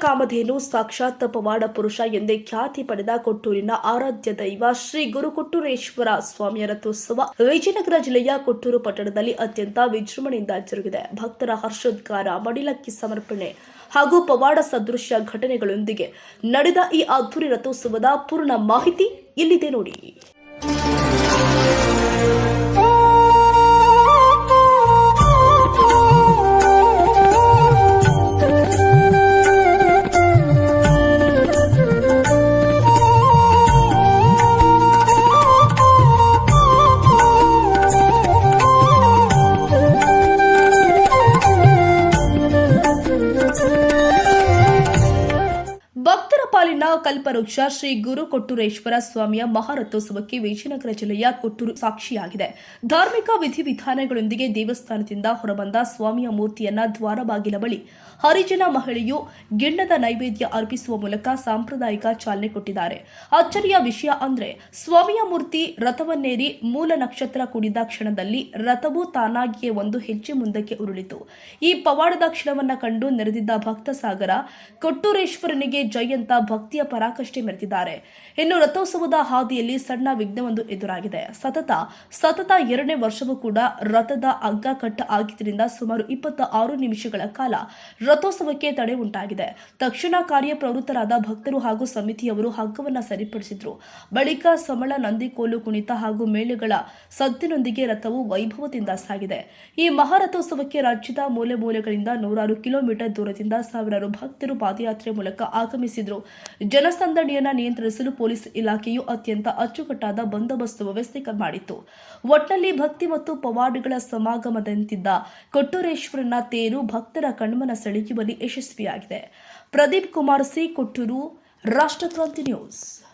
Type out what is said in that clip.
ಕಾಮಧೇನು ಸಾಕ್ಷಾತ್ ಪವಾಡ ಪುರುಷ ಎಂದೇ ಖ್ಯಾತಿ ಪಡೆದ ಕೊಟ್ಟೂರಿನ ಆರಾಧ್ಯ ದೈವ ಶ್ರೀ ಗುರು ಕೊಟ್ಟೂರೇಶ್ವರ ಸ್ವಾಮಿಯ ರಥೋತ್ಸವ ವಿಜಯನಗರ ಜಿಲ್ಲೆಯ ಕೊಟ್ಟೂರು ಪಟ್ಟಣದಲ್ಲಿ ಅತ್ಯಂತ ವಿಜೃಂಭಣೆಯಿಂದ ಜರುಗಿದೆ. ಭಕ್ತರ ಹರ್ಷೋದ್ಗಾರ, ಮಡಿಲಕ್ಕಿ ಸಮರ್ಪಣೆ ಹಾಗೂ ಪವಾಡ ಸದೃಶ್ಯ ಘಟನೆಗಳೊಂದಿಗೆ ನಡೆದ ಈ ಅದ್ದೂರಿ ರಥೋತ್ಸವದ ಪೂರ್ಣ ಮಾಹಿತಿ ಇಲ್ಲಿದೆ ನೋಡಿ. ಪಾಲಿನ ಕಲ್ಪವೃಕ್ಷ ಶ್ರೀ ಗುರು ಕೊಟ್ಟೂರೇಶ್ವರ ಸ್ವಾಮಿಯ ಮಹಾರಥೋತ್ಸವಕ್ಕೆ ವಿಜಯನಗರ ಜಿಲ್ಲೆಯ ಕೊಟ್ಟೂರು ಸಾಕ್ಷಿಯಾಗಿದೆ. ಧಾರ್ಮಿಕ ವಿಧಿವಿಧಾನಗಳೊಂದಿಗೆ ದೇವಸ್ಥಾನದಿಂದ ಹೊರಬಂದ ಸ್ವಾಮಿಯ ಮೂರ್ತಿಯನ್ನ ದ್ವಾರಬಾಗಿಲ ಬಳಿ ಹರಿಜನ ಮಹಿಳೆಯು ಗಿಣ್ಣದ ನೈವೇದ್ಯ ಅರ್ಪಿಸುವ ಮೂಲಕ ಸಾಂಪ್ರದಾಯಿಕ ಚಾಲನೆ ಕೊಟ್ಟಿದ್ದಾರೆ. ಅಚ್ಚರಿಯ ವಿಷಯ ಅಂದ್ರೆ ಸ್ವಾಮಿಯ ಮೂರ್ತಿ ರಥವನ್ನೇರಿ ಮೂಲ ನಕ್ಷತ್ರ ಕುಡಿದ ಕ್ಷಣದಲ್ಲಿ ರಥವು ತಾನಾಗಿಯೇ ಒಂದು ಹೆಜ್ಜೆ ಮುಂದಕ್ಕೆ ಉರುಳಿತು. ಈ ಪವಾಡದ ಕ್ಷಣವನ್ನ ಕಂಡು ನೆರೆದಿದ್ದ ಭಕ್ತ ಸಾಗರ ಕೊಟ್ಟೂರೇಶ್ವರನಿಗೆ ಜೈ ಅಂತ ಭಕ್ತಿಯ ಪರಾಕಷ್ಟೆ ಮೆರೆದಿದ್ದಾರೆ. ಇನ್ನು ರಥೋತ್ಸವದ ಹಾದಿಯಲ್ಲಿ ಸಣ್ಣ ವಿಘ್ನವೊಂದು ಎದುರಾಗಿದೆ. ಸತತ ಸತತ ಎರಡನೇ ವರ್ಷವೂ ಕೂಡ ರಥದ ಹಗ್ಗ ಕಟ್ಟ ಆಗಿದ್ದರಿಂದ ಸುಮಾರು ಇಪ್ಪತ್ತ ಆರು ನಿಮಿಷಗಳ ಕಾಲ ರಥೋತ್ಸವಕ್ಕೆ ತಡೆ ಉಂಟಾಗಿದೆ. ತಕ್ಷಣ ಕಾರ್ಯಪ್ರವೃತ್ತರಾದ ಭಕ್ತರು ಹಾಗೂ ಸಮಿತಿಯವರು ಹಗ್ಗವನ್ನು ಸರಿಪಡಿಸಿದ್ರು. ಬಳಿಕ ಸಮಳ, ನಂದಿಕೋಲು, ಕುಣಿತ ಹಾಗೂ ಮೇಳೆಗಳ ಸದ್ದಿನೊಂದಿಗೆ ರಥವು ವೈಭವದಿಂದ ಸಾಗಿದೆ. ಈ ಮಹಾರಥೋತ್ಸವಕ್ಕೆ ರಾಜ್ಯದ ಮೂಲೆ ಮೂಲೆಗಳಿಂದ ನೂರಾರು ಕಿಲೋಮೀಟರ್ ದೂರದಿಂದ ಸಾವಿರಾರು ಭಕ್ತರು ಪಾದಯಾತ್ರೆ ಮೂಲಕ ಆಗಮಿಸಿದ್ರು. ಜನಸಂದಣಿಯನ್ನ ನಿಯಂತ್ರಿಸಲು ಪೊಲೀಸ್ ಇಲಾಖೆಯು ಅತ್ಯಂತ ಅಚ್ಚುಕಟ್ಟಾದ ಬಂದೋಬಸ್ತ್ ವ್ಯವಸ್ಥೆ ಮಾಡಿತ್ತು. ಒಟ್ನಲ್ಲಿ ಭಕ್ತಿ ಮತ್ತು ಪವಾಡಗಳ ಸಮಾಗಮದಂತಿದ್ದ ಕೊಟ್ಟೂರೇಶ್ವರನ ತೇರು ಭಕ್ತರ ಕಣ್ಮನ ಸೆಳೆಯುವಲ್ಲಿ ಯಶಸ್ವಿಯಾಗಿದೆ. Pradeep Kumar C, Kotturu, Rashtrakranti News.